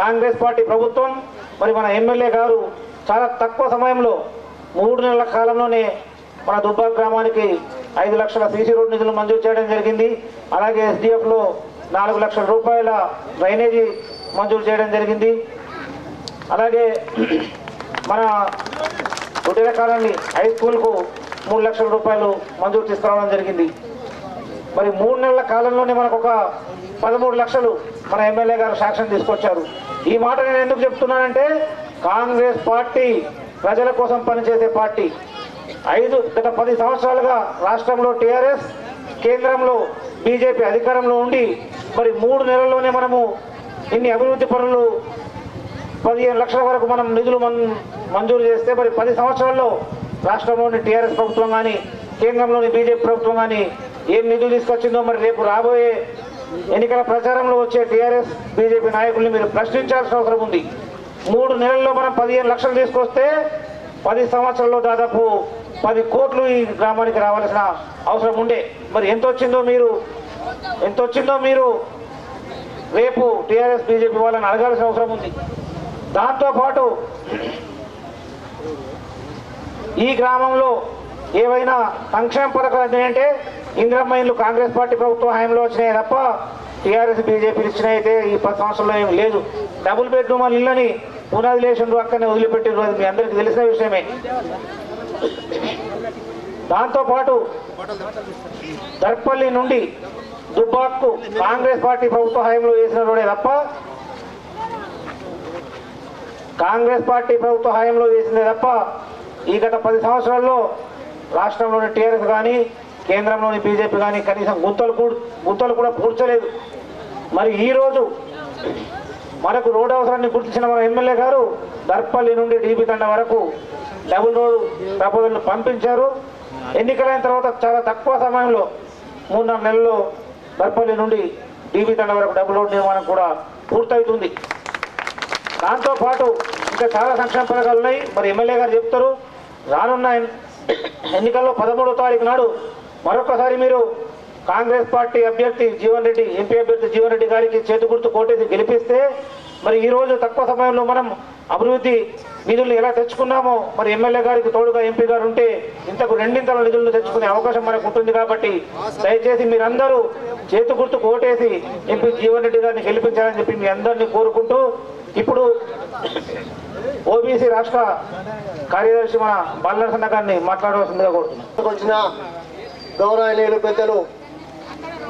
Congress party ప్రభుత్వం మరి మన ఎమ్మెల్యే గారు చాలా తక్కువ సమయంలో మూడు నెలల కాలంలోనే మన దుబ్బా గ్రామానికి ఐదు లక్షల సీసీ రోడ్ నిధులు మంజూరు చేయడం జరిగింది. అలాగే ఎస్డిఎఫ్లో నాలుగు లక్షల రూపాయల డ్రైనేజీ మంజూరు చేయడం జరిగింది. అలాగే మన గుడ్డెల కాలనీ హై స్కూల్కు మూడు లక్షల రూపాయలు మంజూరు తీసుకురావడం జరిగింది. మరి మూడు నెలల కాలంలోనే మనకు ఒక పదమూడు లక్షలు మన ఎమ్మెల్యే గారు శాంక్షన్ తీసుకొచ్చారు. ఈ మాట నేను ఎందుకు చెప్తున్నానంటే కాంగ్రెస్ పార్టీ ప్రజల కోసం పనిచేసే పార్టీ. ఐదు గత పది సంవత్సరాలుగా రాష్ట్రంలో టీఆర్ఎస్ కేంద్రంలో బీజేపీ అధికారంలో ఉండి మరి మూడు నెలల్లోనే మనము ఇన్ని అభివృద్ధి పనులు పదిహేను లక్షల వరకు మనం నిధులు మంజూరు చేస్తే మరి పది సంవత్సరాల్లో రాష్ట్రంలోని టీఆర్ఎస్ ప్రభుత్వం కానీ కేంద్రంలోని బీజేపీ ప్రభుత్వం కానీ ఏం నిధులు తీసుకొచ్చిందో మరి రేపు రాబోయే ఎన్నికల ప్రచారంలో వచ్చే టీఆర్ఎస్ బీజేపీ నాయకుల్ని మీరు ప్రశ్నించాల్సిన అవసరం ఉంది. మూడు నెలల్లో మనం పదిహేను లక్షలు తీసుకొస్తే పది సంవత్సరాల్లో దాదాపు పది కోట్లు ఈ గ్రామానికి రావాల్సిన అవసరం ఉండే. మరి ఎంత వచ్చిందో మీరు ఎంత వచ్చిందో మీరు రేపు టీఆర్ఎస్ బీజేపీ వాళ్ళని అడగాల్సిన అవసరం ఉంది. దాంతోపాటు ఈ గ్రామంలో ఏవైనా సంక్షేమ పథకాలు వచ్చినాయంటే ఇందిరమ్మ ఇల్లు కాంగ్రెస్ పార్టీ ప్రభుత్వ హయాంలో వచ్చినాయి తప్ప టీఆర్ఎస్ బీజేపీ ఇచ్చినాయి అయితే ఈ పది సంవత్సరంలో ఏం లేదు. డబుల్ బెడ్రూమ్ వాళ్ళ ఇళ్ళని పునాది లేచిండ్రు అక్కడనే వదిలిపెట్టిండ్రు అది మీ అందరికీ తెలిసిన విషయమే. దాంతోపాటు దర్పల్లి నుండి దుబ్బాక్కు కాంగ్రెస్ పార్టీ ప్రభుత్వ హయాంలో వేసిన రోడే తప్ప కాంగ్రెస్ పార్టీ ప్రభుత్వ హయాంలో వేసిందే తప్ప ఈ గత పది సంవత్సరాల్లో రాష్ట్రంలోని టీఆర్ఎస్ కానీ కేంద్రంలోని బీజేపీ కానీ కనీసం గుంతలు కూడా గుంతలు కూడా పూడ్చలేదు. మరి ఈరోజు మనకు రోడ్ అవసరాన్ని గుర్తించిన మన ఎమ్మెల్యే గారు దర్పల్లి నుండి డీబీ తండ వరకు డబుల్ రోడ్ ప్రపోజల్ని పంపించారు. ఎన్నికలైన తర్వాత చాలా తక్కువ సమయంలో మూడున్నర నాలుగు నెలల్లో దర్పల్లి నుండి డీబీ తండ వరకు డబుల్ రోడ్ నిర్మాణం కూడా పూర్తవుతుంది. దాంతోపాటు ఇంకా చాలా సంక్షేమ పథకాలు ఉన్నాయి. మరి ఎమ్మెల్యే గారు చెప్తారు రానున్న ఎన్నికల్లో పదమూడో తారీఖు నాడు మరొకసారి మీరు కాంగ్రెస్ పార్టీ అభ్యర్థి జీవన్ రెడ్డి ఎంపీ అభ్యర్థి జీవన్ రెడ్డి గారికి చేతి గుర్తు కోటేసి గెలిపిస్తే మరి ఈ రోజు తక్కువ సమయంలో మనం అభివృద్ధి నిధులు ఎలా తెచ్చుకున్నామో మరి ఎమ్మెల్యే గారికి తోడుగా ఎంపీ గారు ఉంటే ఇంతకు రెండింతల నిధులను తెచ్చుకునే అవకాశం మనకు ఉంటుంది కాబట్టి దయచేసి మీరందరూ చేతి గుర్తు కోటేసి ఎంపీ జీవన్ రెడ్డి గారిని గెలిపించాలని చెప్పి మీ అందరినీ కోరుకుంటూ ఇప్పుడు ఓబీసీ రాష్ట్ర కార్యదర్శి మన బాలనరసన్న గారిని మాట్లాడవలసిందిగా కోరుతున్నాం. వచ్చిన గౌరవనీయులు పెద్దలు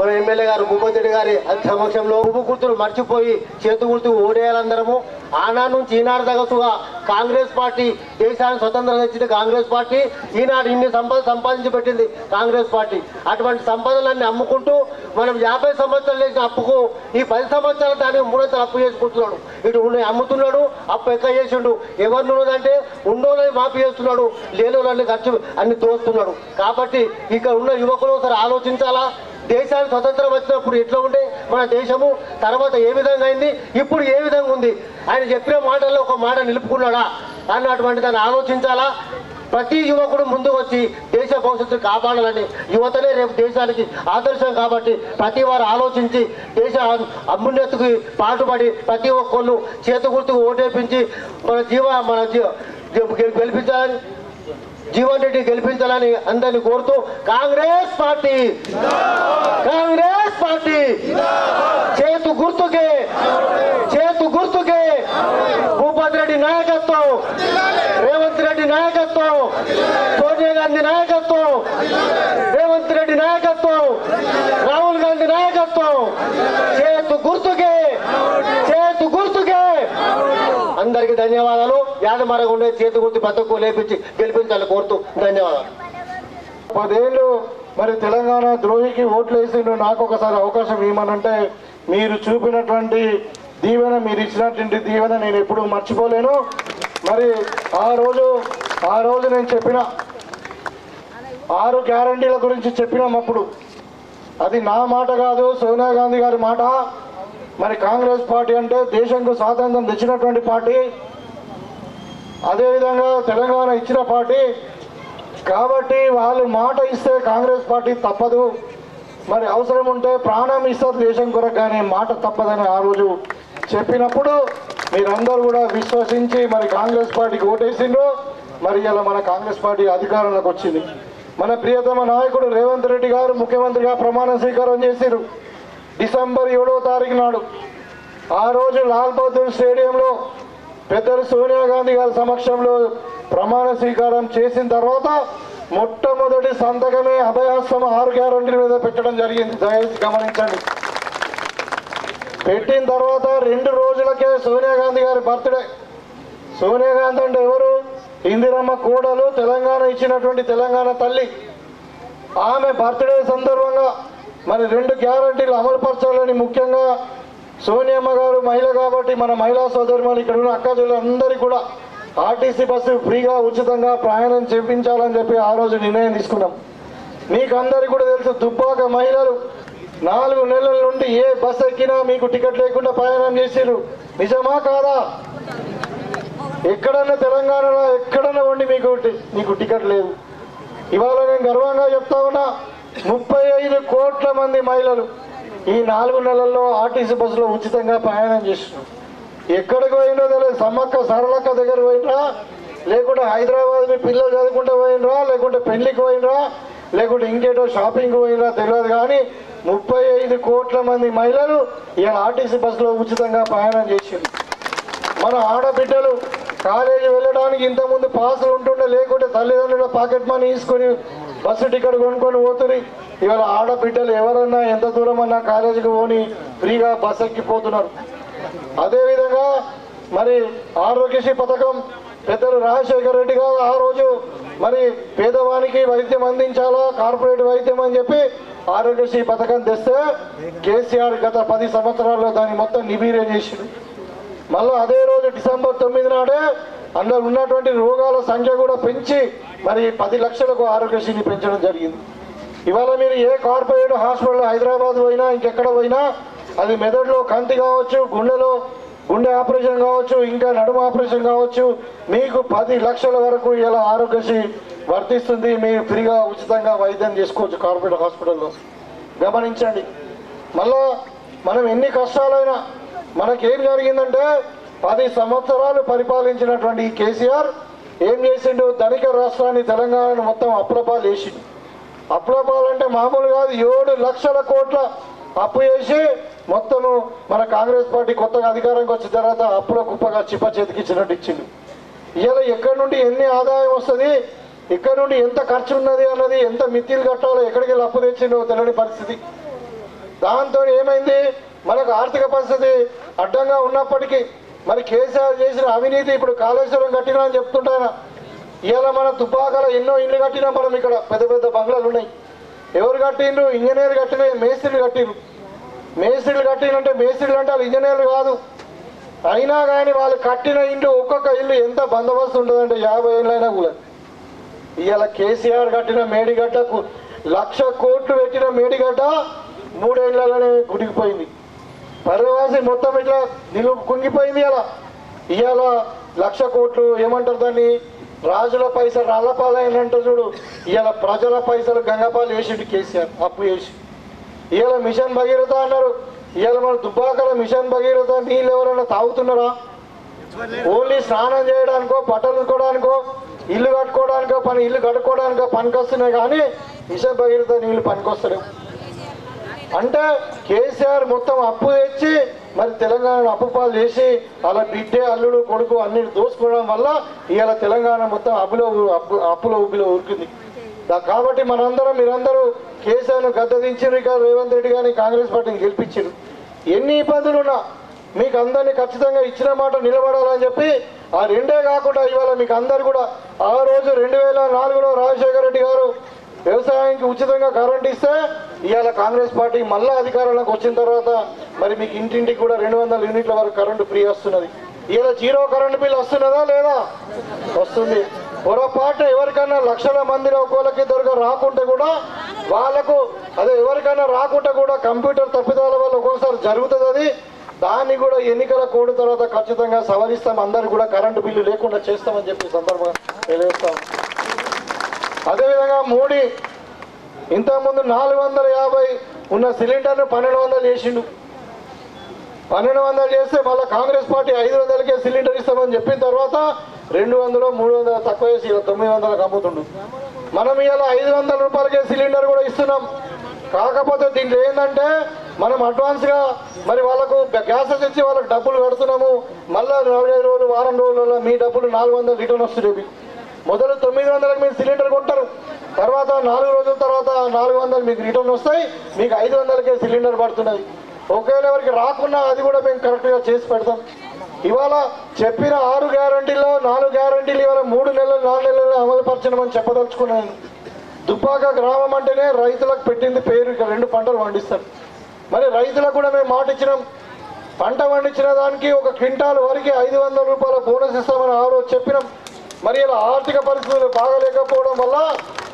మన ఎమ్మెల్యే గారు భూపతి గారి సమక్షంలో ఉప్పు గుర్తులు మర్చిపోయి చేతు గుర్తు ఓడేయాలందరము. ఆనాడు నుంచి ఈనాడు తగసుగా కాంగ్రెస్ పార్టీ దేశానికి స్వతంత్రం తెచ్చింది కాంగ్రెస్ పార్టీ. ఈనాడు ఇన్ని సంపద సంపాదించి పెట్టింది కాంగ్రెస్ పార్టీ. అటువంటి సంపదలన్నీ అమ్ముకుంటూ మనం యాభై సంవత్సరాలు చేసిన అప్పుకు ఈ పది సంవత్సరాలు దానికి మూడొంతలు అప్పు చేసుకుంటున్నాడు ఇటు అమ్ముతున్నాడు అప్పు ఎక్క చేసిండు ఎవరు ఉన్నదంటే ఉండోళ్ళని మాఫీ చేస్తున్నాడు లేని ఖర్చు అన్ని దోస్తున్నాడు కాబట్టి ఇక్కడ ఉన్న యువకులు ఒకసారి ఆలోచించాలా? దేశానికి స్వతంత్రం వచ్చినప్పుడు ఎట్లా ఉండే? మన దేశము తర్వాత ఏ విధంగా అయింది? ఇప్పుడు ఏ విధంగా ఉంది? ఆయన చెప్పిన మాటల్లో ఒక మాట నిలుపుకున్నాడా? అన్నటువంటి దాన్ని ఆలోచించాలా? ప్రతి యువకుడు ముందుకు వచ్చి దేశ భవిష్యత్తు కాపాడాలని యువతనే రేపు దేశానికి ఆదర్శం కాబట్టి ప్రతి వారు ఆలోచించి దేశ అభ్యున్నతికి పాటుపడి ప్రతి ఒక్కళ్ళు చేతి గుర్తుకు ఓటేపించి మన జీవ మన జీవ గెలిపించాలని జీవన్ రెడ్డి గెలిపించాలని అందరిని కోరుతూ కాంగ్రెస్ పార్టీ. Congress party. చేతు గుర్తుకే. చేతు గుర్తుకే. భూపతి రెడ్డి నాయకత్వం. రేవంత్ రెడ్డి నాయకత్వం. సోనియా గాంధీ నాయకత్వం. రేవంత్ రెడ్డి నాయకత్వం. రాహుల్ గాంధీ నాయకత్వం. చేతు గుర్తుకే. చేతు గుర్తుకే. అందరికి ధన్యవాదాలు. యాదమరగా మరగుండే చేతి గుర్తు పథకం లేపించి గెలిపించాలని కోరుతూ ధన్యవాదాలు. పదేళ్ళు మరి తెలంగాణ ద్రోహికి ఓట్లు వేసిండు. నాకు ఒకసారి అవకాశం ఇవ్వమనంటే మీరు చూపినటువంటి దీవెన మీరు ఇచ్చినటువంటి దీవెన నేను ఎప్పుడు మర్చిపోలేను. మరి ఆ రోజు ఆ రోజు నేను చెప్పిన ఆరు గ్యారంటీల గురించి చెప్పినాం అప్పుడు. అది నా మాట కాదు సోనియా గాంధీ గారి మాట. మరి కాంగ్రెస్ పార్టీ అంటే దేశంకు స్వాతంత్రం తెచ్చినటువంటి పార్టీ. అదేవిధంగా తెలంగాణ ఇచ్చిన పార్టీ. కాబట్టి వాళ్ళు మాట ఇస్తే కాంగ్రెస్ పార్టీ తప్పదు. మరి అవసరం ఉంటే ప్రాణం ఇస్తారు దేశం కొరకు కానీ మాట తప్పదని ఆ రోజు చెప్పినప్పుడు మీరందరూ కూడా విశ్వసించి మరి కాంగ్రెస్ పార్టీకి ఓటేసిండ్రు. మరి ఇలా మన కాంగ్రెస్ పార్టీ అధికారంలోకి వచ్చింది. మన ప్రియతమ నాయకుడు రేవంత్ రెడ్డి గారు ముఖ్యమంత్రిగా ప్రమాణ స్వీకారం చేశారు డిసెంబర్ ఏడవ తారీఖు నాడు. ఆ రోజు లాల్ బహదూర్ స్టేడియంలో పెద్దలు సోనియా గాంధీ గారి సమక్షంలో ప్రమాణ స్వీకారం చేసిన తర్వాత మొట్టమొదటి సంతకమే అభయాస్తం ఆరు గ్యారంటీల మీద పెట్టడం జరిగింది. దయచేసి గమనించండి. పెట్టిన తర్వాత రెండు రోజులకే సోనియా గాంధీ గారి బర్త్డే. సోనియా గాంధీ అంటే ఎవరు? ఇందిరమ్మ కోడలు తెలంగాణ ఇచ్చినటువంటి తెలంగాణ తల్లి. ఆమె బర్త్డే సందర్భంగా మరి రెండు గ్యారంటీలు అమలుపరచాలని ముఖ్యంగా సోనియమ్మ గారు మహిళ కాబట్టి మన మహిళా సోదరులు ఇక్కడ ఉన్న అక్క అందరికీ కూడా ఆర్టీసీ బస్సు ఫ్రీగా ఉచితంగా ప్రయాణం చేపించాలని చెప్పి ఆ రోజు నిర్ణయం తీసుకున్నాం. మీకు అందరికీ కూడా తెలుసు దుబ్బాక మహిళలు నాలుగు నెలల నుండి ఏ బస్ ఎక్కినా మీకు టికెట్ లేకుండా ప్రయాణం చేసిరు నిజమా కాదా? ఎక్కడన్నా తెలంగాణలో ఎక్కడన్నా ఉండి మీకు మీకు టికెట్ లేదు. ఇవాళ నేను గర్వంగా చెప్తా ఉన్నా ముప్పై ఐదు కోట్ల మంది మహిళలు ఈ నాలుగు నెలల్లో ఆర్టీసీ బస్సులో ఉచితంగా ప్రయాణం చేస్తున్నారు ఎక్కడికి పోయినో తెలియదు. సమ్మక్క సరళక్క దగ్గర పోయినరా? లేకుంటే హైదరాబాద్ మీ పిల్లలు చదువుకుంటే పోయినరా? లేకుంటే పెళ్ళికి పోయినరా? లేకుంటే ఇంకేటో షాపింగ్ పోయినరా? తెలియదు కానీ ముప్పై ఐదు కోట్ల మంది మహిళలు ఈయన ఆర్టీసీ బస్సులో ఉచితంగా ప్రయాణం చేసింది మన ఆడబిడ్డలు కాలేజీ వెళ్ళడానికి ఇంతకుముందు పాసులు ఉంటుండే లేకుంటే తల్లిదండ్రుల పాకెట్ మనీ తీసుకొని బస్సు టికెట్ కొనుక్కొని పోతుంది ఇవాళ ఆడబిడ్డలు ఎవరన్నా ఎంత దూరం అన్నా కాలేజీకి పోని ఫ్రీగా బస్ ఎక్కిపోతున్నారు. అదేవిధంగా మరి ఆరోగ్యశ్రీ పథకం పెద్దలు రాజశేఖర రెడ్డి గారు ఆ రోజు మరి పేదవానికి వైద్యం అందించాలా కార్పొరేట్ వైద్యం అని చెప్పి ఆరోగ్యశ్రీ పథకం తెస్తే కేసీఆర్ గత పది సంవత్సరాల్లో దాన్ని మొత్తం నిబీరే చేసిండు. మళ్ళీ అదే రోజు డిసెంబర్ తొమ్మిది నాడే అందులో ఉన్నటువంటి రోగాల సంఖ్య కూడా పెంచి మరి పది లక్షలకు ఆరోగ్యశ్రీని పెంచడం జరిగింది. ఇవాళ మీరు ఏ కార్పొరేట్ హాస్పిటల్ హైదరాబాద్ పోయినా ఇంకెక్కడ పోయినా అది మెదడులో కంటి కావచ్చు గుండెలో గుండె ఆపరేషన్ కావచ్చు ఇంకా నడుము ఆపరేషన్ కావచ్చు మీకు పది లక్షల వరకు ఇలా ఆరోగ్యశ్రీ వర్తిస్తుంది. మీరు ఫ్రీగా ఉచితంగా వైద్యం చేసుకోవచ్చు కార్పొరేట్ హాస్పిటల్లో. గమనించండి. మళ్ళా మనం ఎన్ని కష్టాలైనా మనకేం జరిగిందంటే పది సంవత్సరాలు పరిపాలించినటువంటి కేసీఆర్ ఏం చేసిండు? ధనిక రాష్ట్రాన్ని తెలంగాణను మొత్తం అప్రపాలు వేసిండు అప్రపాలు అంటే మామూలు కాదు ఏడు లక్షల కోట్ల అప్పు చేసి మొత్తము మన కాంగ్రెస్ పార్టీ కొత్తగా అధికారంకి వచ్చిన తర్వాత అప్పుల కుప్పగా చిప్ప చేతికిచ్చినట్టు ఇచ్చిండు. ఇలా ఎక్కడి నుండి ఎన్ని ఆదాయం వస్తుంది? ఇక్కడ నుండి ఎంత ఖర్చు ఉన్నది అన్నది ఎంత మిత్తిలు కట్టాలో ఎక్కడికి వెళ్ళి అప్పు తెచ్చిండో తెలియని పరిస్థితి. దాంతో ఏమైంది? మనకు ఆర్థిక పరిస్థితి అడ్డంగా ఉన్నప్పటికీ మరి కేసీఆర్ చేసిన అవినీతి ఇప్పుడు కాళేశ్వరం కట్టినా అని చెప్తుంటాయన. ఇవాళ మన తుపాకల ఎన్నో ఇల్లు కట్టినాం మనం ఇక్కడ. పెద్ద పెద్ద బంగ్లాలు ఉన్నాయి. ఎవరు కట్టిండ్రు? ఇంజనీర్ కట్టిన మేస్త్రీలు కట్టిండ్రు. మేస్త్రీలు కట్టినంటే మేస్త్రీలు అంటే వాళ్ళు ఇంజనీర్లు కాదు. అయినా కానీ వాళ్ళు కట్టిన ఇంట్లో ఒక్కొక్క ఇల్లు ఎంత బందోబస్తు ఉంటుందంటే యాభై ఏళ్ళైనా కూడా. ఇవాళ కేసీఆర్ కట్టిన మేడిగడ్డ లక్ష కోట్లు పెట్టిన మేడిగడ్డ మూడేళ్ళలోనే గుడికిపోయింది పర్వవాసి మొత్తం ఇట్లా నిలు కుంగిపోయింది ఇలా. ఇవాళ లక్ష కోట్లు ఏమంటారు దాన్ని? రాజుల పైసలు రాళ్ళపాలైనంట చూడు ఇవాళ ప్రజల పైసలు గంగపాలు వేసిండు కేసీఆర్ అప్పు వేసి ఇవాళ మిషన్ భగీరథ అన్నారు ఇవాళ మన దుబ్బాకల మిషన్ భగీరథ నీళ్ళు ఎవరైనా తాగుతున్నారా? ఓన్లీ స్నానం చేయడానికో పట్టలుకోవడానికో ఇల్లు కట్టుకోవడానికో పని ఇల్లు కట్టుకోవడానికో పనికొస్తున్నాయి కానీ మిషన్ భగీరథ నీళ్ళు పనికొస్తలేవు. అంటే కేసీఆర్ మొత్తం అప్పు తెచ్చి మరి తెలంగాణ అప్పు పాలు చేసి అలా బిడ్డే అల్లుడు కొడుకు అన్ని దోసుకోవడం వల్ల ఇవాళ తెలంగాణ మొత్తం అప్పులో అప్పు అప్పులో ఊపిలో ఉరికింది కాబట్టి మనందరం మీరందరూ కేసీఆర్ను గద్దదించారు ఇక రేవంత్ రెడ్డి గారిని కాంగ్రెస్ పార్టీని గెలిపించారు ఎన్ని ఇబ్బందులు ఉన్నా మీకు అందరినీ ఖచ్చితంగా ఇచ్చిన మాట నిలబడాలని చెప్పి ఆ రెండే కాకుండా ఇవాళ మీకు అందరు కూడా ఆ రోజు రెండు వేల నాలుగులో రాజశేఖర రెడ్డి గారు వ్యవసాయానికి ఉచితంగా కరెంట్ ఇస్తే ఇవాళ కాంగ్రెస్ పార్టీ మళ్ళా అధికారంలోకి వచ్చిన తర్వాత మరి మీకు ఇంటింటికి కూడా రెండు వందల యూనిట్ల వరకు కరెంటు ఫ్రీ వస్తున్నది. ఇవాళ జీరో కరెంటు బిల్ వస్తున్నదా లేదా? వస్తుంది. పొరపాటు ఎవరికైనా లక్షల మందిలో ఒకళ్ళకి దొరక రాకుంటే కూడా వాళ్ళకు అదే ఎవరికైనా రాకుంటే కూడా కంప్యూటర్ తప్పిదాల వల్ల ఒక్కోసారి జరుగుతుంది అది. దాన్ని కూడా ఎన్నికల కోడ్ తర్వాత ఖచ్చితంగా సవరిస్తాం. అందరు కూడా కరెంటు బిల్లు లేకుండా చేస్తామని చెప్పి సందర్భంగా తెలియజేస్తాం. అదేవిధంగా మోడీ ఇంతకుముందు నాలుగు వందల యాభై ఉన్న సిలిండర్ను పన్నెండు వందలు చేసిండు. పన్నెండు వందలు చేస్తే మళ్ళీ కాంగ్రెస్ పార్టీ ఐదు వందలకే సిలిండర్ ఇస్తామని చెప్పిన తర్వాత రెండు వందలు మూడు వందలు తక్కువ వేసి తొమ్మిది వందలకు అమ్ముతుండు. మనం ఇలా ఐదు వందల రూపాయలకే సిలిండర్ కూడా ఇస్తున్నాం. కాకపోతే దీంట్లో ఏంటంటే మనం అడ్వాన్స్గా మరి వాళ్ళకు గ్యాసెస్ ఇచ్చి వాళ్ళకి డబ్బులు కడుతున్నాము. మళ్ళీ నాలుగైదు రోజులు వారం రోజులలో మీ డబ్బులు నాలుగు వందలు రిటర్న్ వస్తుంది మొదలు తొమ్మిది వందలకు మీరు సిలిండర్ కొంటారు తర్వాత నాలుగు రోజుల తర్వాత నాలుగు వందలు మీకు రిటర్న్ వస్తాయి. మీకు ఐదు వందలకే సిలిండర్ పడుతున్నది. ఒకవేళ ఎవరికి రాకున్నా అది కూడా మేము కరెక్ట్గా చేసి పెడతాం. ఇవాళ చెప్పిన ఆరు గ్యారంటీలో నాలుగు గ్యారంటీలు ఇవాళ మూడు నెలలు నాలుగు నెలలు అమలు పరచడమని చెప్పదలుచుకున్నాను దుబ్బాక గ్రామం అంటేనే రైతులకు పెట్టింది పేరు ఇక రెండు పంటలు పండిస్తారు. మరి రైతులకు కూడా మేము మాట ఇచ్చినాం. పంట పండించిన దానికి ఒక క్వింటాల్ వరకు ఐదు వందల రూపాయల బోనస్ ఇస్తామని ఆ రోజు చెప్పినాం. మరి ఇలా ఆర్థిక పరిస్థితులు బాగలేకపోవడం వల్ల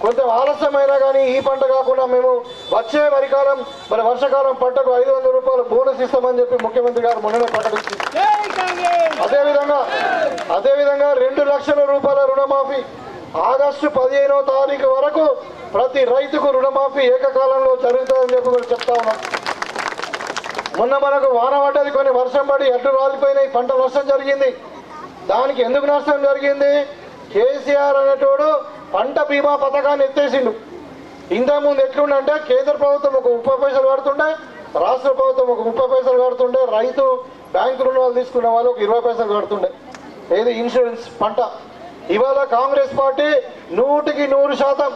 కొంచెం ఆలస్యమైనా కానీ ఈ పంట కాకుండా మేము వచ్చే వరికాలం మరి వర్షాకాలం పంటకు ఐదు వందల రూపాయల బోనస్ ఇస్తామని చెప్పి ముఖ్యమంత్రి గారు మొన్ననే ప్రకటించింది అదేవిధంగా అదేవిధంగా రెండు లక్షల రూపాయల రుణమాఫీ ఆగస్టు పదిహేనవ తారీఖు వరకు ప్రతి రైతుకు రుణమాఫీ ఏకకాలంలో జరుగుతుందని చెప్పి కూడా చెప్తా ఉన్నాం. మొన్న మనకు వాన పడ్డది కొన్ని వర్షం పడి ఎడ్లు రాలిపోయినాయి పంట నష్టం జరిగింది. దానికి ఎందుకు నష్టం జరిగింది? కేసీఆర్ అనేటోడు పంట బీమా పథకాన్ని ఎత్తేసిండు. ఇంతకుముందు ఎట్లుండంటే కేంద్ర ప్రభుత్వం ఒక ముప్పై పైసలు కడుతుండే రాష్ట్ర ప్రభుత్వం ఒక ముప్పై పైసలు కడుతుండే రైతు బ్యాంకు రుణాలు తీసుకున్న వాళ్ళు ఒక ఇరవై పైసలు కడుతుండే. ఏది? ఇన్సూరెన్స్ పంట. ఇవాళ కాంగ్రెస్ పార్టీ నూటికి నూరు శాతం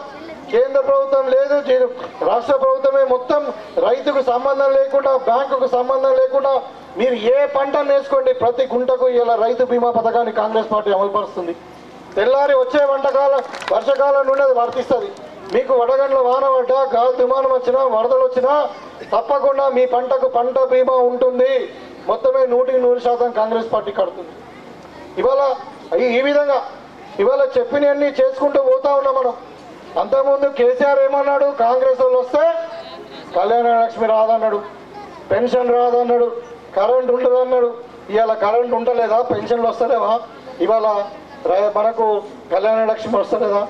కేంద్ర ప్రభుత్వం లేదు రాష్ట్ర ప్రభుత్వమే మొత్తం రైతుకు సంబంధం లేకుండా బ్యాంకుకు సంబంధం లేకుండా మీరు ఏ పంట వేసుకోండి ప్రతి గుంటకు ఇలా రైతు బీమా పథకాన్ని కాంగ్రెస్ పార్టీ అమలుపరుస్తుంది. తెల్లారి వచ్చే వంటకాలం వర్షాకాలం నుండి అది వర్తిస్తుంది. మీకు వడగండ్ల వాన పడ్డా గాలి దుమానం వచ్చినా వరదలు వచ్చినా తప్పకుండా మీ పంటకు పంట బీమా ఉంటుంది. మొత్తమే నూటికి నూరు శాతం కాంగ్రెస్ పార్టీ కడుతుంది. ఇవాళ ఈ- ఈ విధంగా ఇవాళ చెప్పినవన్నీ చేసుకుంటూ పోతా ఉన్నాం మనం. అంతకుముందు కేసీఆర్ ఏమన్నాడు? కాంగ్రెస్ వాళ్ళు వస్తే కళ్యాణ లక్ష్మి రాదన్నాడు పెన్షన్ రాదన్నాడు కరెంట్ ఉండదన్నాడు. ఇవాళ కరెంట్ ఉండలేదా? పెన్షన్లు వస్తలేవా? ఇవాళ మనకు కళ్యాణ లక్ష్మి వస్తలేదా?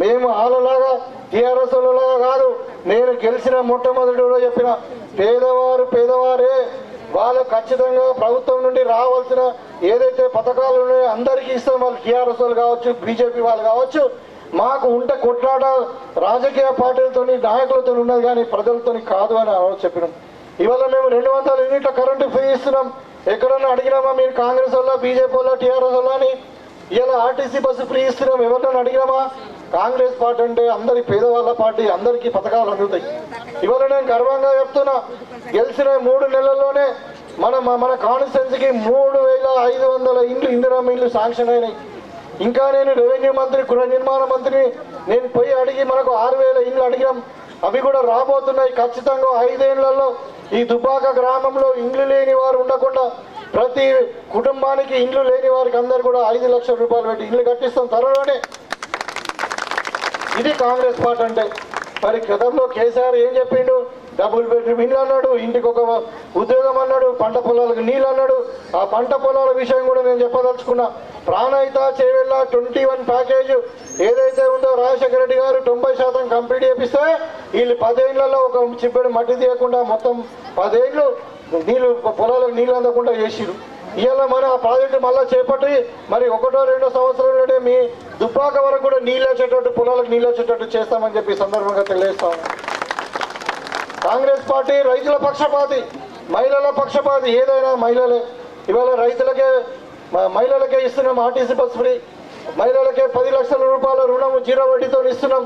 మేము వాళ్ళలాగా టీఆర్ఎస్ వాళ్ళలాగా కాదు. నేను గెలిచిన మొట్టమొదటి కూడా చెప్పిన పేదవారు పేదవారే. వాళ్ళు ఖచ్చితంగా ప్రభుత్వం నుండి రావాల్సిన ఏదైతే పథకాలు ఉన్నాయో అందరికీ ఇస్తాం. వాళ్ళు టీఆర్ఎస్ వాళ్ళు కావచ్చు బీజేపీ వాళ్ళు కావచ్చు. మాకు ఉంటే కొట్లాట రాజకీయ పార్టీలతోని నాయకులతో ఉన్నది కానీ ప్రజలతోని కాదు అని చెప్పినాం. ఇవాళ మేము రెండు వందల యూనిట్ల కరెంటు ఫ్రీ ఇస్తున్నాం. ఎక్కడన్నా అడిగినామా మీరు కాంగ్రెస్ వల్ల బీజేపీ వల్ల టీఆర్ఎస్ వల్ల అని? ఇలా ఆర్టీసీ బస్సు ఫ్రీ ఇస్తున్నాం. ఎవరినైనా అడిగినామా? కాంగ్రెస్ పార్టీ అంటే అందరి పేదవాళ్ళ పార్టీ అందరికీ పథకాలు అందుతాయి. ఇవాళ నేను గర్వంగా చెప్తున్నా గెలిచిన మూడు నెలల్లోనే మన మన- మన కాన్స్టిట్యున్సీకి మూడు వేల ఐదు వందల ఇండ్లు ఇందిరా ఇండ్లు శాంక్షన్ అయినాయి. ఇంకా నేను రెవెన్యూ మంత్రి గృహ నిర్మాణ మంత్రిని నేను పోయి అడిగి మనకు ఆరు వేల ఇండ్లు అడిగాం అవి కూడా రాబోతున్నాయి. ఖచ్చితంగా ఐదేళ్ళలో ఈ దుబ్బాక గ్రామంలో ఇండ్లు లేని వారు ఉండకుండా ప్రతి కుటుంబానికి ఇండ్లు లేని వారికి అందరు కూడా ఐదు లక్షల రూపాయలు పెట్టి ఇండ్లు కట్టిస్తాం త్వరలోనే. ఇది కాంగ్రెస్ పార్టీ అంటే. మరి గతంలో కేసీఆర్ ఏం చెప్పిండు? డబుల్ బెడ్రూమ్ ఇండ్లు అన్నాడు ఇంటికి ఒక ఉద్యోగం అన్నాడు పంట పొలాలకు నీళ్ళు అన్నాడు. ఆ పంట పొలాల విషయం కూడా నేను చెప్పదలుచుకున్నా. Pranahita Chevella twenty one package ఏదైతే ఉందో రాజశేఖర రెడ్డి గారు తొంభై శాతం కంప్లీట్ చేపిస్తే వీళ్ళు పదేళ్ళలో ఒక చిప్పెడు మట్టి తీయకుండా మొత్తం పదేళ్ళు నీళ్ళు పొలాలకు నీళ్ళు అందకుండా చేసిరు ఇవాళ మన ఆ ప్రాజెక్టు మళ్ళీ చేపట్టి మరి ఒకటో రెండో సంవత్సరంలోనే మీ దుబ్బాక వరకు కూడా నీళ్ళు వచ్చేటట్టు పొలాలకు నీళ్ళు వచ్చేటట్టు చేస్తామని చెప్పి సందర్భంగా తెలియజేస్తాం కాంగ్రెస్ పార్టీ రైతుల పక్షపాతి మహిళల పక్షపాతి ఏదైనా మహిళలే. ఇవాళ రైతులకే మహిళలకే ఇస్తున్నాం ఆర్టీసీ బస్ ఫ్రీ. మహిళలకే పది లక్షల రూపాయల రుణం జీరో వడ్డీతో ఇస్తున్నాం.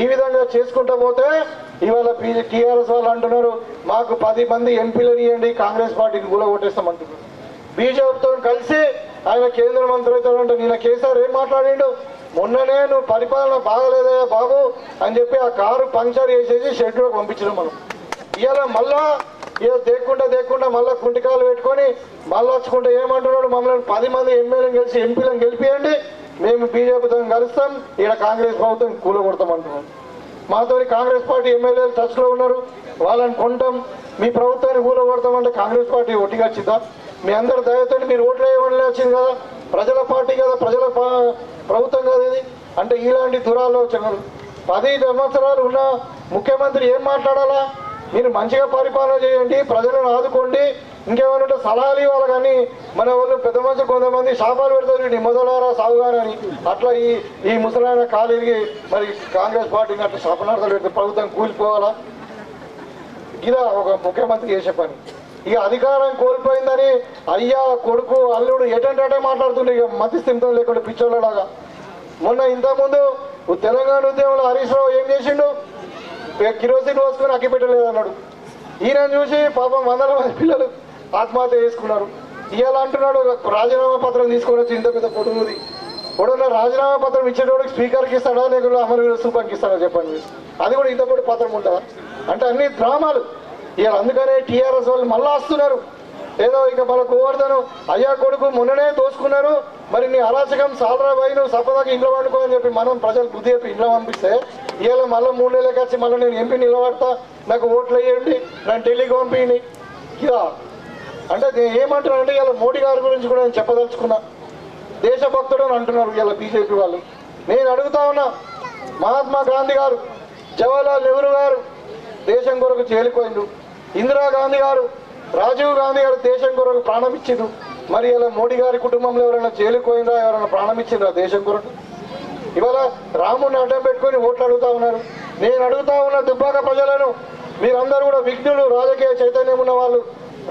ఈ విధంగా చేసుకుంటూ పోతే ఇవాళ టీఆర్ఎస్ వాళ్ళు అంటున్నారు మాకు పది మంది ఎంపీలను ఇవ్వండి కాంగ్రెస్ పార్టీని కూడా కొట్టేస్తామంటున్నారు బీజేపీతో కలిసి ఆయన కేంద్ర మంత్రి అవుతాడంటే నిన్న కేసీఆర్ ఏం మాట్లాడిండు? మొన్ననే నువ్వు పరిపాలన బాగలేదయ్యా బాబు అని చెప్పి ఆ కారు పంక్చర్ చేసేసి షెడ్యూల్ పంపించడం మనం. ఇవాళ మళ్ళా ఇక దేక్కుండా దేక్కుండా మళ్ళా కుంటికాలు పెట్టుకొని మళ్ళీ వచ్చుకుంటే ఏమంటున్నాడు? మమ్మల్ని పది మంది ఎమ్మెల్యేలను కలిసి ఎంపీలను గెలిపియండి. మేము బీజేపీతో కలుస్తాం. ఇక్కడ కాంగ్రెస్ ప్రభుత్వం కూలగొడతాం అంటున్నాం మాతో కాంగ్రెస్ పార్టీ ఎమ్మెల్యేలు టచ్లో ఉన్నారు. వాళ్ళని కొంటాం. మీ ప్రభుత్వాన్ని కూలగొడతామంటే కాంగ్రెస్ పార్టీ ఒట్టిగా వచ్చిందా మీ అందరి దయతో మీరు ఓట్లు వేయమని వచ్చింది కదా? ప్రజల పార్టీ కదా? ప్రజల పా- ప్రభుత్వం కదా ఇది? అంటే ఇలాంటి దురాలోచనలు. పది సంవత్సరాలు ఉన్న ముఖ్యమంత్రి ఏం మాట్లాడాలా? మీరు మంచిగా పరిపాలన చేయండి ప్రజలను ఆదుకోండి. ఇంకేమైనా ఉంటే సలహాలు ఇవ్వాలి కానీ మన వాళ్ళు పెద్ద మనుషులు కొంతమంది శాపాలు పెడతారు నీ మొదలారా సాగుగానని అట్లా ఈ ఈ ముసలాయన కాలేజీకి మరి కాంగ్రెస్ పార్టీని అట్లా శాపనార్థాలు పెడితే ప్రభుత్వం కూలిపోవాలా? ఇదా ఒక ముఖ్యమంత్రి చేసే పని. ఇక అధికారం కోల్పోయిందని అయ్యా కొడుకు అల్లుడు ఎటంటే మాట్లాడుతుండే. ఇక మతి స్థిమితం లేకుండా పిచ్చోళ్ళలాగా. మొన్న ఇంతకుముందు తెలంగాణ ఉద్యమంలో హరీష్ రావు ఏం చేసిండు? కిరోసిన్ పోసుకొని అగ్గిపెట్టలేదు అన్నాడు. ఈయన చూసి పాపం వందల మంది పిల్లలు ఆత్మహత్య చేసుకున్నారు. ఇవాళ అంటున్నాడు రాజీనామా పత్రం తీసుకొని వచ్చి ఇంత పెద్ద పొడుగుది పొడుగున రాజీనామా పత్రం ఇచ్చేటోడికి స్పీకర్కి ఇస్తాడా లేకుండా అమరవీర సూపర్కి ఇస్తాడా చెప్పండి అది కూడా ఇంత పొడి పత్రం ఉంటుందా అంటే అన్ని డ్రామాలు. ఇవాళ అందుకనే టీఆర్ఎస్ వాళ్ళు మళ్ళా వస్తున్నారు. ఏదో ఇక మన గోవర్ధను అయ్యా కొడుకు మొన్ననే దోచుకున్నారు మరి నీ అరాచకం సాలరా పోయి నువ్వు సపదాకి ఇంట్లో పండుకో అని చెప్పి మనం ప్రజలు బుద్ధి చెప్పి ఇంట్లో పంపిస్తే ఇవాళ మళ్ళీ మూడు నెలలకి వచ్చి మళ్ళీ నేను ఎంపీ నిలబడతా నాకు ఓట్లు వేయండి నన్ను ఢిల్లీకి పంపిణి ఇలా అంటే నేను ఏమంటున్నా అంటే ఇలా మోడీ గారి గురించి కూడా నేను చెప్పదలుచుకున్నా. దేశభక్తుడు అని అంటున్నారు ఇలా బీజేపీ వాళ్ళు. నేను అడుగుతా ఉన్నా మహాత్మా గాంధీ గారు జవహర్లాల్ నెహ్రూ గారు దేశం కొరకు చేలిపోయిండు ఇందిరాగాంధీ గారు రాజీవ్ గాంధీ గారు దేశం కొరకు ప్రాణం ఇచ్చిండు మరి ఇలా మోడీ గారి కుటుంబంలో ఎవరైనా చేలిపోయిందా ఎవరైనా ప్రాణం ఇచ్చిందా దేశం కొరకు? ఇవాళ రాముడిని అడ్డం పెట్టుకొని ఓట్లు అడుగుతా ఉన్నారు. నేను అడుగుతా ఉన్న దుబ్బాక ప్రజలను మీరందరూ కూడా విఘ్నులు రాజకీయ చైతన్యం ఉన్న వాళ్ళు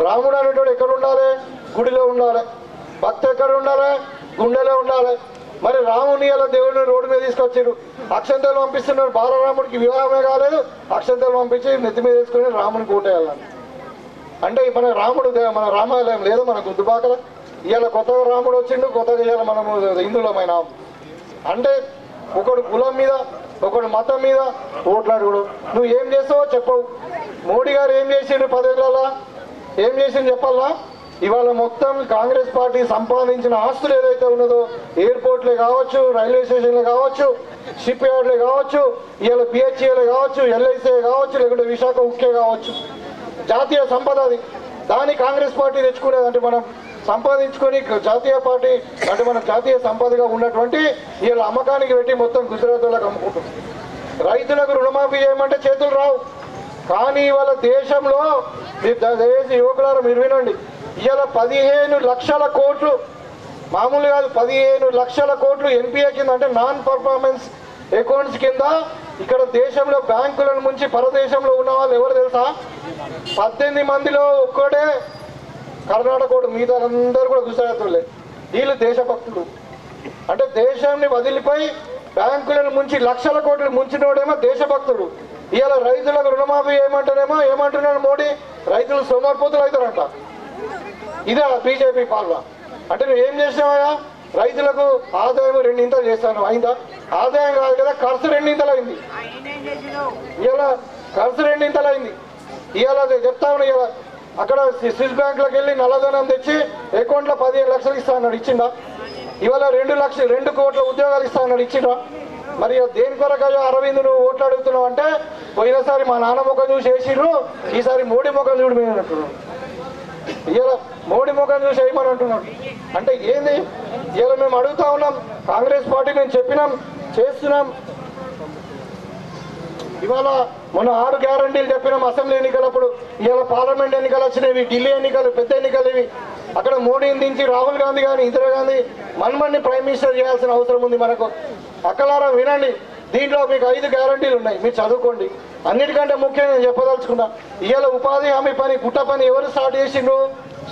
రాముడు అనేటోడు ఎక్కడ ఉండాలి? గుడిలో ఉండాలి. భక్తి ఎక్కడ ఉండాలి? గుండెలో ఉండాలి. మరి రాముని అలా దేవుడిని రోడ్డు మీద తీసుకొచ్చారు అక్షంతలు పంపిస్తున్నారు. బాలరాముడికి వివాహమే కాలేదు. అక్షంతలు పంపించి నెత్తి మీద వేసుకుని రామునికి వెళ్ళాలి అంటే మన రాముడు మన రామాలయం లేదు మన గుద్దుబాకల ఇవాళ కొత్తగా రాముడు వచ్చిండు కొత్తగా ఇవాళ మనము హిందువులమైన అంటే ఒకడు కులం మీద ఒకడు మతం మీద ఓట్లాడు నువ్వు ఏం చేస్తావో చెప్పవు. మోడీ గారు ఏం చేసిండు పదేళ్ళ ఏం చేసిండు చెప్పాలా? ఇవాళ మొత్తం కాంగ్రెస్ పార్టీ సంపాదించిన ఆస్తులు ఏదైతే ఉన్నదో ఎయిర్పోర్ట్లే కావచ్చు రైల్వే స్టేషన్లే కావచ్చు షిప్ యార్డ్లే కావచ్చు ఇవాళ పిహెచ్ఏలే కావచ్చు ఎల్ఐసీ కావచ్చు లేకుంటే విశాఖ ఉక్కే కావచ్చు. జాతీయ సంపద అది. దాన్ని కాంగ్రెస్ పార్టీ తెచ్చుకునేది అంటే మనం సంపాదించుకొని జాతీయ పార్టీ అంటే మన జాతీయ సంపదగా ఉన్నటువంటి వీళ్ళ అమ్మకానికి పెట్టి మొత్తం గుజరాత్ వాళ్ళకి అమ్ముకుంటుంది రైతులకు రుణమాఫీ చేయమంటే చేతులు రావు. కానీ ఇవాళ దేశంలో మీరు దయచేసి యువకులారు మీరు వినండి. ఇవాళ పదిహేను లక్షల కోట్లు మామూలు కాదు పదిహేను లక్షల కోట్లు ఎన్పిఏ కింద అంటే నాన్ పర్ఫార్మెన్స్ అకౌంట్స్ కింద ఇక్కడ దేశంలో బ్యాంకుల నుంచి పరదేశంలో ఉన్న వాళ్ళు ఎవరు తెలుసా? పద్దెనిమిది మందిలో ఒక్కడే కర్ణాటక మిగతా అందరూ కూడా గుజరాత్లే వీళ్ళు దేశభక్తులు. అంటే దేశాన్ని వదిలిపోయి బ్యాంకులను ముంచి లక్షల కోట్లు ముంచినోడేమో దేశభక్తుడు. ఇవాళ రైతులకు రుణమాఫీ ఏమంటారేమో ఏమంటున్నాడు మోడీ? రైతులు సోమరిపోతులు అవుతారంట. ఇదే బీజేపీ పాలన. అంటే నువ్వు ఏం చేసినావా రైతులకు ఆదాయం రెండింతలు చేస్తాను అయిందా? ఆదాయం కాదు కదా ఖర్చు రెండింతలు అయింది ఇవాళ ఖర్చు రెండింతలు అయింది ఇవాళ అదే చెప్తా ఉన్నా ఇవాళ. అక్కడ స్విస్ బ్యాంక్లోకి వెళ్ళి నల్లధనం తెచ్చి అకౌంట్లో పదిహేను లక్షలు ఇస్తా అన్నాడు ఇచ్చిందా ఇవాళ రెండు లక్షలు రెండు కోట్ల ఉద్యోగాలు ఇస్తా అన్నాడు ఇచ్చిందా మరి దేని కొరకు అరవింద్ నువ్వు ఓట్లు అడుగుతున్నావు అంటే పోయినసారి మా నాన్న ముఖం చూసి వేసిండ్రు ఈసారి మోడీ ముఖం చూడు మేము ఇవాళ మోడీ ముఖం చూసి వేయమని అంటున్నాడు. అంటే ఏంది? ఇవాళ మేము అడుగుతా ఉన్నాం కాంగ్రెస్ పార్టీ మేము చెప్పినాం చేస్తున్నాం. ఇవాళ మొన్న ఆరు గ్యారంటీలు చెప్పినాం అసెంబ్లీ ఎన్నికలప్పుడు. ఇవాళ పార్లమెంట్ ఎన్నికలు వచ్చినవి ఢిల్లీ ఎన్నికలు పెద్ద ఎన్నికలు ఇవి. అక్కడ మోడీని దించి రాహుల్ గాంధీ కానీ ఇందిరాగాంధీ మన్మన్ని ప్రైమ్ మినిస్టర్ చేయాల్సిన అవసరం ఉంది మనకు. అక్కలారా వినండి. దీంట్లో మీకు ఐదు గ్యారంటీలు ఉన్నాయి. మీరు చదువుకోండి. అన్నిటికంటే ముఖ్యంగా నేను చెప్పదలుచుకున్నా ఇవాళ ఉపాధి హామీ పని గుట్ట పని ఎవరు స్టార్ట్ చేసిండ్రు?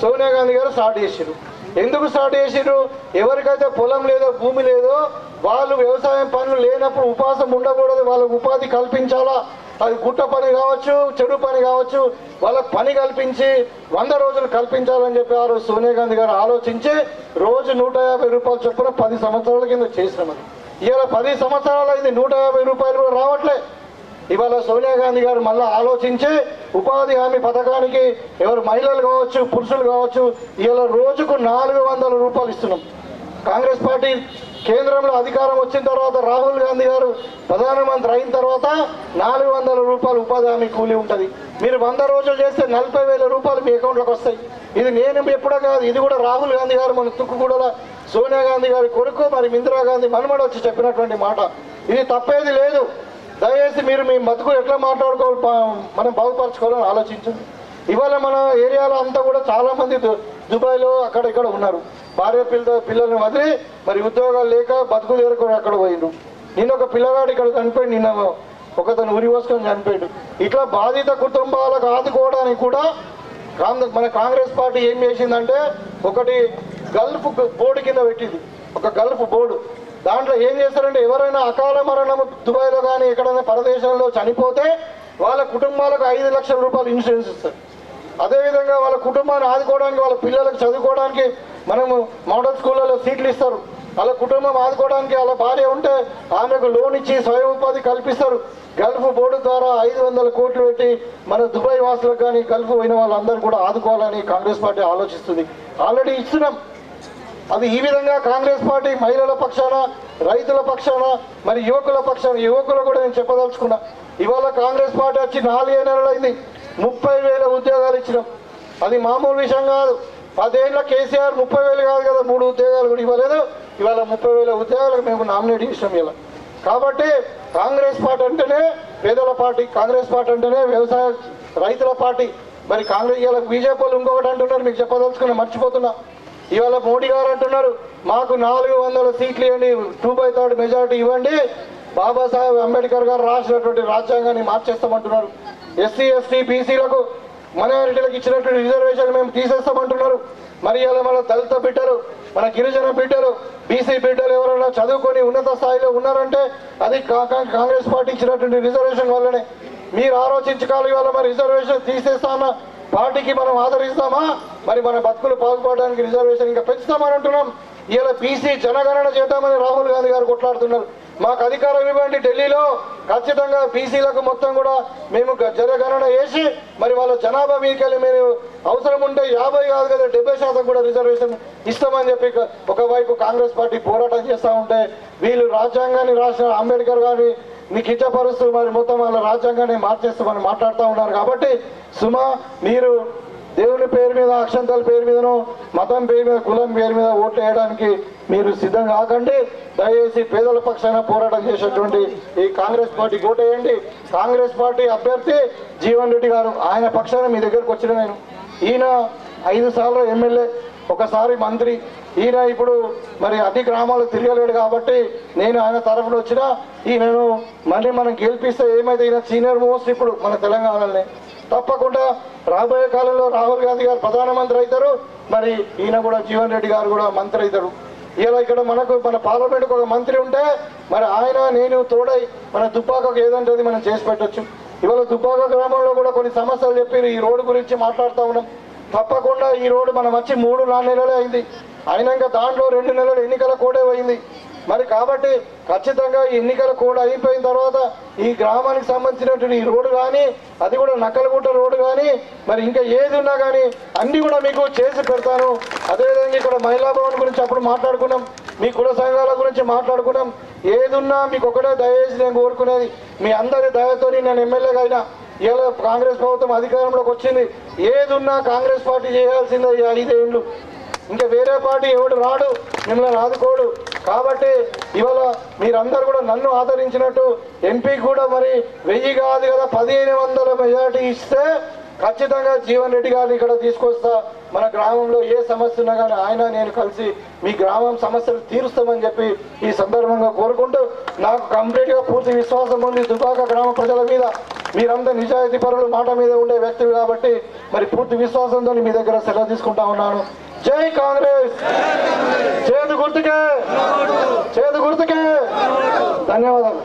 సోనియా గాంధీ గారు స్టార్ట్ చేసిండ్రు. ఎందుకు స్టార్ట్ చేసిండ్రు? ఎవరికైతే పొలం లేదో భూమి లేదో వాళ్ళు వ్యవసాయం పనులు లేనప్పుడు ఉపాసం ఉండకూడదు. వాళ్ళకు ఉపాధి కల్పించాలా? అది గుట్ట పని కావచ్చు చెడు పని కావచ్చు. వాళ్ళకి పని కల్పించి వంద రోజులు కల్పించాలని చెప్పి ఆ రోజు సోనియా గాంధీ గారు ఆలోచించి రోజు నూట యాభై రూపాయలు చొప్పున పది సంవత్సరాల కింద చేసినామని ఇవాళ పది సంవత్సరాలు అయింది నూట యాభై రూపాయలు కూడా రావట్లే. ఇవాళ సోనియా గాంధీ గారు మళ్ళీ ఆలోచించి ఉపాధి హామీ పథకానికి ఎవరు మహిళలు కావచ్చు పురుషులు కావచ్చు ఇవాళ రోజుకు నాలుగు వందల రూపాయలు ఇస్తున్నాం. కాంగ్రెస్ పార్టీ కేంద్రంలో అధికారం వచ్చిన తర్వాత రాహుల్ గాంధీ గారు ప్రధానమంత్రి అయిన తర్వాత నాలుగు వందల రూపాయలు ఉపాధి హామీ కూలీ ఉంటుంది. మీరు వంద రోజులు చేస్తే నలభై వేల రూపాయలు మీ అకౌంట్లోకి వస్తాయి. ఇది నేను ఎప్పుడో కాదు ఇది కూడా రాహుల్ గాంధీ గారు మన తుక్కుగూడలో సోనియా గాంధీ గారి కొడుకు మరి ఇందిరాగాంధీ మనమడు వచ్చి చెప్పినటువంటి మాట. ఇది తప్పేది లేదు. దయచేసి మీరు మీ బతుకు ఎట్లా మాట్లాడుకోవాలి మనం బాగుపరచుకోవాలని ఆలోచించండి. ఇవాళ మన ఏరియాలో అంతా కూడా చాలామంది దుబాయ్లో అక్కడ ఇక్కడ ఉన్నారు. భార్య పిల్ల పిల్లల్ని వదిలి మరి ఉద్యోగాలు లేక బతుకు చేరుకొని అక్కడ పోయిండు నిన్న ఒక పిల్లగాడు ఇక్కడ చనిపోయి నిన్న ఒకతను ఉరి పోసుకొని చనిపోయాడు. ఇట్లా బాధిత కుటుంబాలకు ఆదుకోవడానికి కూడా కాంగ్రెస్ మన కాంగ్రెస్ పార్టీ ఏం చేసిందంటే ఒకటి గల్ఫ్ బోర్డు కింద పెట్టింది. ఒక గల్ఫ్ బోర్డు. దాంట్లో ఏం చేస్తారంటే ఎవరైనా అకాల మరణం దుబాయ్లో కానీ ఎక్కడైనా పరదేశంలో చనిపోతే వాళ్ళ కుటుంబాలకు ఐదు లక్షల రూపాయలు ఇన్సూరెన్స్ ఇస్తారు. అదేవిధంగా వాళ్ళ కుటుంబాన్ని ఆదుకోవడానికి వాళ్ళ పిల్లలకు చదువుకోవడానికి మనము మోడల్ స్కూళ్ళలో సీట్లు ఇస్తారు. వాళ్ళ కుటుంబం ఆదుకోవడానికి వాళ్ళ భార్య ఉంటే ఆమెకు లోన్ ఇచ్చి స్వయం ఉపాధి కల్పిస్తారు. గల్ఫ్ బోర్డు ద్వారా ఐదు వందల కోట్లు పెట్టి మన దుబాయ్ వాసులకు కానీ గల్ఫ్ పోయిన వాళ్ళందరూ కూడా ఆదుకోవాలని కాంగ్రెస్ పార్టీ ఆలోచిస్తుంది. ఆల్రెడీ ఇస్తున్నాం. అది ఈ విధంగా కాంగ్రెస్ పార్టీ మహిళల పక్షాన రైతుల పక్షాన మరి యువకుల పక్షాన యువకులు కూడా నేను చెప్పదలుచుకున్నా. ఇవాళ కాంగ్రెస్ పార్టీ వచ్చి నాలుగే నెలలైంది. ముప్పై వేల ఉద్యోగాలు ఇచ్చినాం. అది మామూలు విషయం కాదు. పదేళ్ళ కేసీఆర్ ముప్పై వేలు కాదు కదా మూడు ఉద్యోగాలు కూడా ఇవ్వలేదు. ఇవాళ ముప్పై వేల ఉద్యోగాలకు మేము నామినేట్ చేసినాం ఇలా కాబట్టి కాంగ్రెస్ పార్టీ అంటేనే పేదల పార్టీ కాంగ్రెస్ పార్టీ అంటేనే వ్యవసాయ రైతుల పార్టీ. మరి కాంగ్రెస్ ఇలా బీజేపీ వాళ్ళు ఇంకొకటి అంటున్నారు మీకు చెప్పదలుచుకుని మర్చిపోతున్నా. ఇవాళ మోడీ గారు అంటున్నారు మాకు నాలుగు వందల సీట్లు ఇవ్వండి టూ బై థర్డ్ మెజారిటీ ఇవ్వండి. బాబాసాహెబ్ అంబేద్కర్ గారు రాసినటువంటి రాజ్యాంగాన్ని మార్చేస్తామంటున్నారు. ఎస్సీ ఎస్టీ బీసీలకు మైనారిటీలకు ఇచ్చినటువంటి రిజర్వేషన్ మేము తీసేస్తామంటున్నారు. మరి ఇలా మన దళిత బిడ్డలు మన గిరిజన బిడ్డలు బీసీ బిడ్డలు ఎవరైనా చదువుకొని ఉన్నత స్థాయిలో ఉన్నారంటే అది కాంగ్రెస్ పార్టీ ఇచ్చినటువంటి రిజర్వేషన్ వల్లనే. మీరు ఆలోచించుకోవాలి ఇవాళ మరి రిజర్వేషన్ తీసేస్తామన్న పార్టీకి మనం ఆదరిస్తామా? మరి మన బతుకులు పాల్పడడానికి రిజర్వేషన్ ఇంకా పెంచుతామని అంటున్నాం. ఇలా బీసీ జనగణన చేద్దామని రాహుల్ గాంధీ గారు కొట్లాడుతున్నారు. మాకు అధికారం ఇవ్వండి ఢిల్లీలో. ఖచ్చితంగా బీసీలకు మొత్తం కూడా మేము గ- జనగణన వేసి మరి వాళ్ళ జనాభా మీదకెళ్ళి మీరు అవసరం ఉంటే యాభై కాదు కదా డెబ్బై శాతం కూడా రిజర్వేషన్ ఇస్తామని చెప్పి ఒకవైపు కాంగ్రెస్ పార్టీ పోరాటం చేస్తూ ఉంటే వీళ్ళు రాజ్యాంగాన్ని రాసిన అంబేద్కర్ గారిని మీకు ఇచ్చపరుస్తూ మరి మొత్తం వాళ్ళ రాజ్యాంగాన్ని మార్చేస్తామని మాట్లాడుతూ ఉన్నారు. కాబట్టి సుమా మీరు దేవుని పేరు మీద అక్షంతల పేరు మీదను మతం పేరు మీద కులం పేరు మీద ఓట్లు వేయడానికి మీరు సిద్ధం కాకండి. దయచేసి పేదల పక్షాన పోరాటం చేసేటువంటి ఈ కాంగ్రెస్ పార్టీ ఓటేయండి. కాంగ్రెస్ పార్టీ అభ్యర్థి జీవన్ రెడ్డి గారు ఆయన పక్షాన మీ దగ్గరకు వచ్చిన నేను. ఈయన ఐదు సార్లు ఎమ్మెల్యే ఒకసారి మంత్రి. ఈయన ఇప్పుడు మరి అన్ని గ్రామాలు తిరగలేడు కాబట్టి నేను ఆయన తరఫున వచ్చిన ఈయనను మళ్ళీ మనం గెలిపిస్తే ఏమైతే ఈయన సీనియర్ మోస్ట్ ఇప్పుడు మన తెలంగాణలోనే. తప్పకుండా రాబోయే కాలంలో రాహుల్ గాంధీ గారు ప్రధానమంత్రి అవుతారు. మరి ఈయన కూడా జీవన్ రెడ్డి గారు కూడా మంత్రి అవుతారు. ఇలా ఇక్కడ మనకు మన పార్లమెంట్కి ఒక మంత్రి ఉంటే మరి ఆయన నేను తోడై మన దుబ్బాకకు ఏదంటే అది మనం చేసి పెట్టచ్చు. ఇవాళ దుబ్బాక గ్రామంలో కూడా కొన్ని సమస్యలు చెప్పి ఈ రోడ్డు గురించి మాట్లాడుతూ ఉన్నాం. తప్పకుండా ఈ రోడ్డు మనం వచ్చి మూడు నాలుగు నెలలే అయింది. అయినాక దాంట్లో రెండు నెలలు ఎన్నికల కోటే పోయింది. మరి కాబట్టి ఖచ్చితంగా ఈ ఎన్నికల కూడా అయిపోయిన తర్వాత ఈ గ్రామానికి సంబంధించినటువంటి ఈ రోడ్డు కానీ అది కూడా నక్కలగుట్ట రోడ్డు కానీ మరి ఇంకా ఏది ఉన్నా కానీ అన్ని కూడా మీకు చేసి పెడతాను. అదేవిధంగా ఇక్కడ మహిళా భవన్ గురించి అప్పుడు మాట్లాడుకున్నాం. మీ కుల సంఘాల గురించి మాట్లాడుకున్నాం. ఏదున్నా మీకు ఒకటే దయచేసి నేను కోరుకునేది. మీ అందరి దయతోని నేను ఎమ్మెల్యేగా అయినా ఇలా కాంగ్రెస్ ప్రభుత్వం అధికారంలోకి వచ్చింది. ఏదున్నా కాంగ్రెస్ పార్టీ చేయాల్సిందే ఐదేళ్ళు ఇంకా వేరే పార్టీ ఎవడు రాడు మిమ్మల్ని ఆదుకోడు. కాబట్టి ఇవాళ మీరందరూ కూడా నన్ను ఆదరించినట్టు ఎంపీ కూడా మరి వెయ్యి కాదు కదా పదిహేను వందల మెజార్టీ ఇస్తే ఖచ్చితంగా జీవన్ రెడ్డి గారిని ఇక్కడ తీసుకొస్తా. మన గ్రామంలో ఏ సమస్య ఉన్నా కానీ ఆయన నేను కలిసి మీ గ్రామం సమస్యలు తీరుస్తామని చెప్పి ఈ సందర్భంగా కోరుకుంటూ నాకు కంప్లీట్గా పూర్తి విశ్వాసం ఉంది. దుబాక గ్రామ ప్రజల మీద మీరంతా నిజాయితీ పరులు మాట మీద ఉండే వ్యక్తులు కాబట్టి మరి పూర్తి విశ్వాసంతో మీ దగ్గర సెలవు తీసుకుంటా ఉన్నాను. జై కాంగ్రెస్. చేదు గుర్తుకే. చేదు గుర్తుకే. ధన్యవాదాలు.